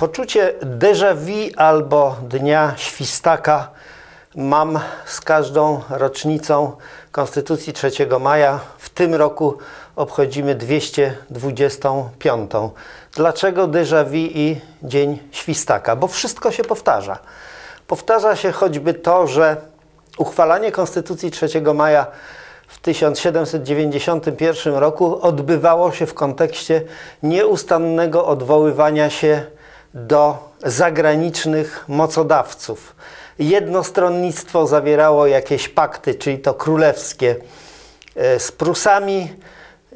Poczucie déjà vu albo Dnia Świstaka mam z każdą rocznicą Konstytucji 3 maja. W tym roku obchodzimy 225. Dlaczego déjà vu i Dzień Świstaka? Bo wszystko się powtarza. Powtarza się choćby to, że uchwalanie Konstytucji 3 maja w 1791 roku odbywało się w kontekście nieustannego odwoływania się do zagranicznych mocodawców. Jednostronnictwo zawierało jakieś pakty, czyli to królewskie, e, z Prusami,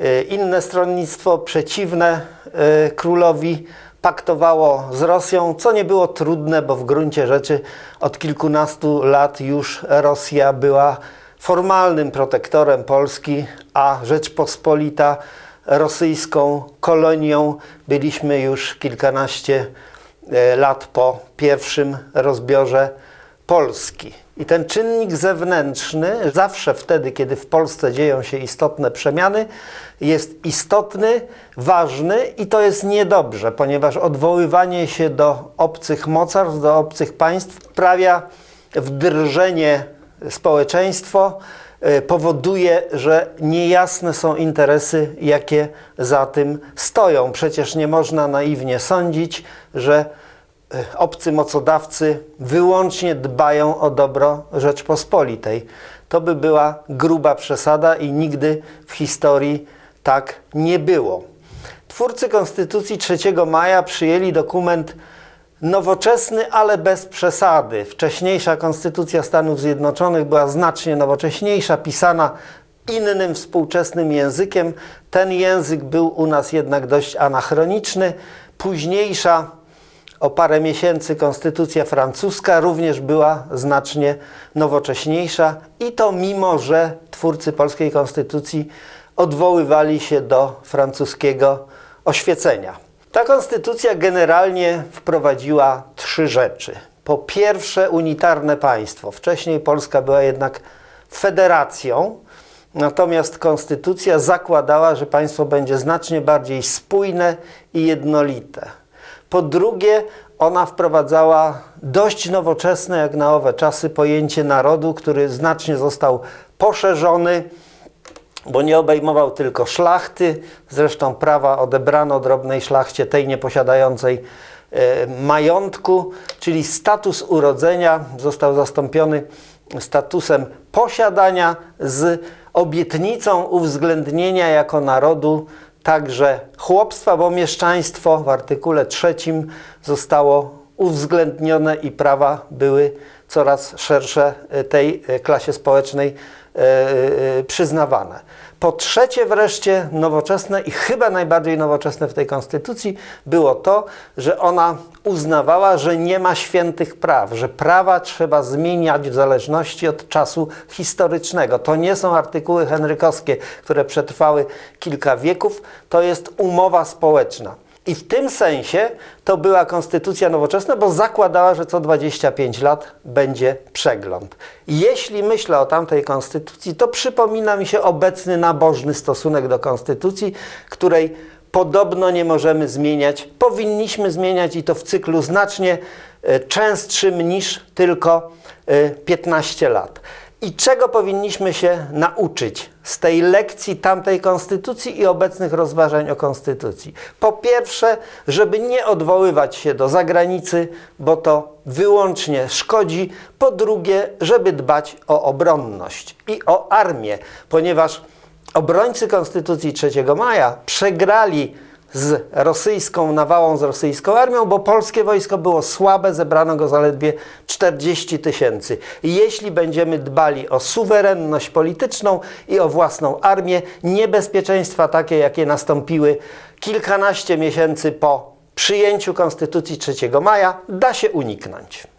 e, inne stronnictwo przeciwne e, królowi paktowało z Rosją, co nie było trudne, bo w gruncie rzeczy od kilkunastu lat już Rosja była formalnym protektorem Polski, a Rzeczpospolita rosyjską kolonią byliśmy już kilkanaście e, lat po pierwszym rozbiorze Polski. I ten czynnik zewnętrzny, zawsze wtedy, kiedy w Polsce dzieją się istotne przemiany, jest istotny, ważny i to jest niedobrze, ponieważ odwoływanie się do obcych mocarstw, do obcych państw sprawia wdrżenie społeczeństwo, e, powoduje, że niejasne są interesy, jakie za tym stoją. Przecież nie można naiwnie sądzić, że e, obcy mocodawcy wyłącznie dbają o dobro Rzeczpospolitej. To by była gruba przesada i nigdy w historii tak nie było. Twórcy Konstytucji 3 maja przyjęli dokument nowoczesny, ale bez przesady. Wcześniejsza Konstytucja Stanów Zjednoczonych była znacznie nowocześniejsza, pisana innym współczesnym językiem. Ten język był u nas jednak dość anachroniczny. Późniejsza, o parę miesięcy, Konstytucja francuska również była znacznie nowocześniejsza i to mimo, że twórcy polskiej Konstytucji odwoływali się do francuskiego oświecenia. Ta konstytucja generalnie wprowadziła trzy rzeczy. Po pierwsze, unitarne państwo. Wcześniej Polska była jednak federacją, natomiast konstytucja zakładała, że państwo będzie znacznie bardziej spójne i jednolite. Po drugie, ona wprowadzała dość nowoczesne, jak na owe czasy, pojęcie narodu, który znacznie został poszerzony bo nie obejmował tylko szlachty, zresztą prawa odebrano drobnej szlachcie, tej nieposiadającej e, majątku, czyli status urodzenia. Został zastąpiony statusem posiadania z obietnicą uwzględnienia jako narodu. Także chłopstwa, bo mieszczaństwo w artykule trzecim zostało uwzględnione i prawa były coraz szersze e, tej e, klasie społecznej e, przyznawane. Po trzecie wreszcie nowoczesne i chyba najbardziej nowoczesne w tej konstytucji było to, że ona uznawała, że nie ma świętych praw, że prawa trzeba zmieniać w zależności od czasu historycznego. To nie są artykuły henrykowskie, które przetrwały kilka wieków, to jest umowa społeczna. I w tym sensie to była konstytucja nowoczesna, bo zakładała, że co 25 lat będzie przegląd. Jeśli myślę o tamtej konstytucji, to przypomina mi się obecny nabożny stosunek do konstytucji, której podobno nie możemy zmieniać. Powinniśmy zmieniać i to w cyklu znacznie e, częstszym niż tylko e, 15 lat. I czego powinniśmy się nauczyć z tej lekcji tamtej konstytucji i obecnych rozważań o konstytucji? Po pierwsze, żeby nie odwoływać się do zagranicy, bo to wyłącznie szkodzi. Po drugie, żeby dbać o obronność i o armię, ponieważ obrońcy Konstytucji 3 maja przegrali z rosyjską nawałą, z rosyjską armią, bo polskie wojsko było słabe, zebrano go zaledwie 40 tysięcy. Jeśli będziemy dbali o suwerenność polityczną i o własną armię, niebezpieczeństwa takie, jakie nastąpiły kilkanaście miesięcy po przyjęciu Konstytucji 3 maja, da się uniknąć.